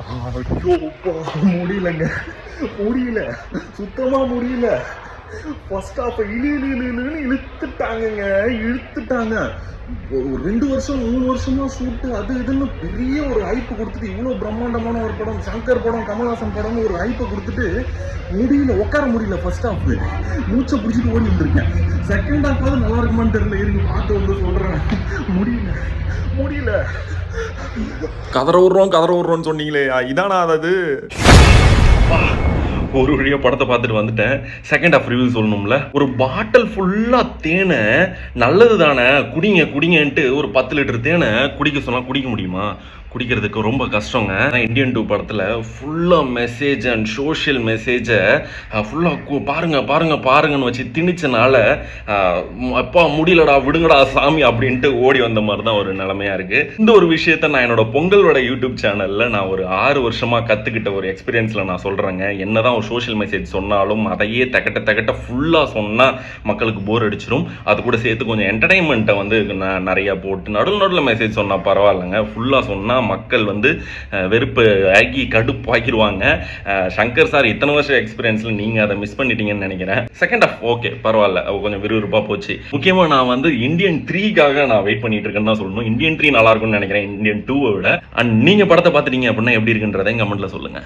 ஐயோப்பா முடியலங்க. முடியல. சுத்தமாக முடியல. ஃபர்ஸ்ட் ஹாஃப் இழு இழு இழுன்னு இழுத்துட்டாங்கங்க. இழுத்துட்டாங்க. ஒரு ரெண்டு வருஷம் மூணு வருஷமா ஷூட்டு அது இதுன்னு பெரிய ஒரு ஹைப்பு கொடுத்துட்டு இவ்வளோ பிரம்மாண்டமான ஒரு படம் சங்கர் படம் கமல்ஹாசன் படம்னு ஒரு ஹைப்பை கொடுத்துட்டு முடியல உட்கார முடியல ஃபர்ஸ்ட் ஹாஃப் மூச்சை பிடிச்சிட்டு ஓடி வந்திருக்கேன். செகண்ட் ஹாஃபாவது நல்லா இருக்குமான்னு தெரியல. இருக்கு பார்த்து வந்து சொல்றேன். கதற விடுறோம் கதற விடுறோம்னு சொன்னீங்களே. இதானா அது ஒரு வழியாக படத்தை பார்த்துட்டு வந்துட்டேன். செகண்ட் ஆஃப் ரிவ்யூ சொல்லணும்ல. ஒரு பாட்டில் ஃபுல்லாக தேனை நல்லது தானே குடிங்க குடிங்கன்ட்டு ஒரு பத்து லிட்டர் தேனை குடிக்க சொன்னால் குடிக்க முடியுமா? குடிக்கிறதுக்கு ரொம்ப கஷ்டங்க. இந்தியன் டூ படத்தில் ஃபுல்லாக மெசேஜ் அண்ட் சோஷியல் மெசேஜை ஃபுல்லாக பாருங்க பாருங்க பாருங்கன்னு வச்சு திணிச்சனால அப்பா முடியலடா விடுங்கடா சாமி அப்படின்ட்டு ஓடி வந்த மாதிரி தான் ஒரு நிலைமையா இருக்கு. இந்த ஒரு விஷயத்த நான் என்னோட பொங்கலோட யூடியூப் சேனல்ல நான் ஒரு ஆறு வருஷமா கத்துக்கிட்ட ஒரு எக்ஸ்பீரியன்ஸ்ல நான் சொல்றேங்க. என்னதான் ஒரு சோஷியல் மெசேஜ் சொன்னாலும் அதையே தகட்ட தகட்ட ஃபுல்லாக சொன்னா மக்களுக்கு போர் அடிச்சிடும் அது கூட சேர்த்து கொஞ்சம் என்டர்டைன்மெண்ட்டை வந்து நான் நிறைய போட்டு நடுவில் நடுவில் மெசேஜ் சொன்னா பரவாயில்லைங்க. சொன்னால் மக்கள் வந்து வெறுப்பு ஆகி கடுப்பாக்கிடுவாங்க. சங்கர் சார் இத்தனை வருஷம் எக்ஸ்பீரியன்ஸ்ல நீங்க அதை மிஸ் பண்ணிட்டீங்கன்னு நினைக்கிறேன். செகண்ட் ஆஃப் ஓகே பரவாயில்ல. கொஞ்சம் விறுவிறுப்பாக போச்சு. முக்கியமா நான் வந்து இந்தியன் த்ரீக்காக நான் வெயிட் பண்ணிட்டு இருக்கேன்னு தான் சொல்லணும். இந்தியன் த்ரீ நல்லா இருக்கும்னு நினைக்கிறேன். இந்தியன் டூவை விட. அண்ட் நீங்க படத்தை பார்த்துட்டீங்க அப்படின்னா எப்படி இருக்குன்றதை கமெண்ட்ல சொல்லுங்க.